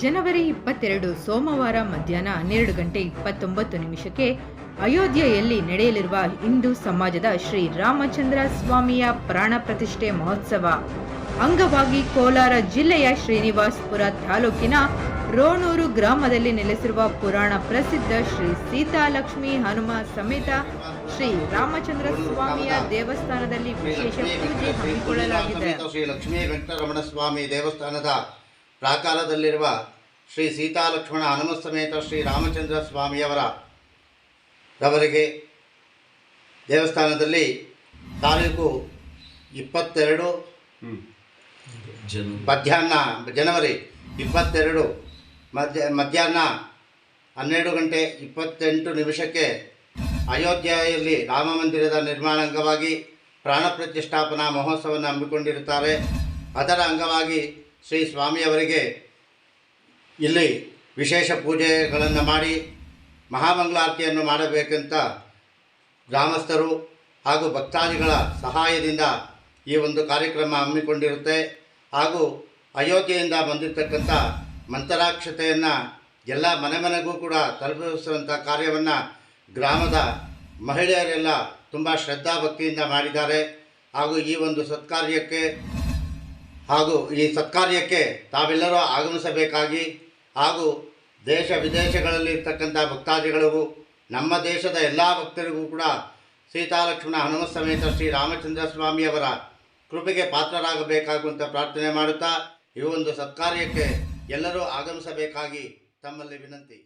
ಜನವರಿ ಇಪ್ಪತ್ತೆರಡು ಸೋಮವಾರ ಮಧ್ಯಾಹ್ನ ಹನ್ನೆರಡು ಗಂಟೆ ಇಪ್ಪತ್ತೊಂಬತ್ತು ನಿಮಿಷಕ್ಕೆ ಅಯೋಧ್ಯೆಯಲ್ಲಿ ನಡೆಯಲಿರುವ ಹಿಂದೂ ಸಮಾಜದ ಶ್ರೀ ರಾಮಚಂದ್ರ ಸ್ವಾಮಿಯ ಪ್ರಾಣ ಪ್ರತಿಷ್ಠೆ ಮಹೋತ್ಸವ. ಅಂಗವಾಗಿ ಕೋಲಾರ ಜಿಲ್ಲೆಯ ಶ್ರೀನಿವಾಸ್ಪುರ ತಾಲೂಕಿನ ರೋಣೂರು ಗ್ರಾಮದಲ್ಲಿ ನೆಲೆಸಿರುವ ಪುರಾಣ ಪ್ರಸಿದ್ಧ ಶ್ರೀ ಸೀತಾಲಕ್ಷ್ಮಿ ಹನುಮ ಸಮೇತ ಶ್ರೀ ರಾಮಚಂದ್ರ ಸ್ವಾಮಿಯ ದೇವಸ್ಥಾನದಲ್ಲಿ ವಿಶೇಷ ಪೂಜೆ ಹಮ್ಮಿಕೊಳ್ಳಲಾಗಿದೆ. ಶ್ರೀ ಲಕ್ಷ್ಮೀ ವೆಂಕಟರಮಣ ಸ್ವಾಮಿ ದೇವಸ್ಥಾನದ ಪ್ರಾಕಾರದಲ್ಲಿರುವ ಶ್ರೀ ಸೀತಾಲಕ್ಷ್ಮಣ ಹನುಮ ಸಮೇತ ಶ್ರೀ ರಾಮಚಂದ್ರ ಸ್ವಾಮಿಯವರ ರವರಿಗೆ ದೇವಸ್ಥಾನದಲ್ಲಿ ತಾಲೂಕು ಇಪ್ಪತ್ತೆರಡು ಮಧ್ಯಾಹ್ನ ಜನವರಿ ಇಪ್ಪತ್ತೆರಡು ಮಧ್ಯ ಮಧ್ಯಾಹ್ನ ಹನ್ನೆರಡು ಗಂಟೆ ಇಪ್ಪತ್ತೆಂಟು ನಿಮಿಷಕ್ಕೆ ಅಯೋಧ್ಯೆಯಲ್ಲಿ ರಾಮ ಮಂದಿರದ ನಿರ್ಮಾಣ ಅಂಗವಾಗಿ ಪ್ರಾಣ ಪ್ರತಿಷ್ಠಾಪನಾ ಮಹೋತ್ಸವವನ್ನು ಹಮ್ಮಿಕೊಂಡಿರುತ್ತಾರೆ. ಅದರ ಅಂಗವಾಗಿ ಶ್ರೀ ಸ್ವಾಮಿಯವರಿಗೆ ಇಲ್ಲಿ ವಿಶೇಷ ಪೂಜೆಗಳನ್ನು ಮಾಡಿ ಮಹಾಮಂಗಳಾರತಿಯನ್ನು ಮಾಡಬೇಕಂತ ಗ್ರಾಮಸ್ಥರು ಹಾಗೂ ಭಕ್ತಾದಿಗಳ ಸಹಾಯದಿಂದ ಈ ಒಂದು ಕಾರ್ಯಕ್ರಮ ಹಮ್ಮಿಕೊಂಡಿರುತ್ತೆ. ಹಾಗೂ ಅಯೋಧ್ಯೆಯಿಂದ ಬಂದಿರತಕ್ಕಂಥ ಮಂತ್ರಾಕ್ಷತೆಯನ್ನು ಎಲ್ಲ ಮನೆ ಮನೆಗೂ ಕೂಡ ತಲುಪಿಸುವಂಥ ಕಾರ್ಯವನ್ನು ಗ್ರಾಮದ ಮಹಿಳೆಯರೆಲ್ಲ ತುಂಬ ಶ್ರದ್ಧಾ ಭಕ್ತಿಯಿಂದ ಮಾಡಿದ್ದಾರೆ. ಹಾಗೂ ಈ ಒಂದು ಸತ್ಕಾರ್ಯಕ್ಕೆ ಹಾಗೂ ಈ ಸತ್ಕಾರ್ಯಕ್ಕೆ ತಾವೆಲ್ಲರೂ ಆಗಮಿಸಬೇಕಾಗಿ ಹಾಗೂ ದೇಶ ವಿದೇಶಗಳಲ್ಲಿ ಇರ್ತಕ್ಕಂಥ ಭಕ್ತಾದಿಗಳಿಗೂ, ನಮ್ಮ ದೇಶದ ಎಲ್ಲ ಭಕ್ತರಿಗೂ ಕೂಡ ಸೀತಾಲಕ್ಷ್ಮಣ ಹನುಮ ಸಮೇತ ಶ್ರೀ ರಾಮಚಂದ್ರ ಸ್ವಾಮಿಯವರ ಕೃಪೆಗೆ ಪಾತ್ರರಾಗಬೇಕಾಗುವಂಥ ಪ್ರಾರ್ಥನೆ ಮಾಡುತ್ತಾ ಈ ಒಂದು ಸತ್ಕಾರ್ಯಕ್ಕೆ ಎಲ್ಲರೂ ಆಗಮಿಸಬೇಕಾಗಿ ತಮ್ಮಲ್ಲಿ ವಿನಂತಿ.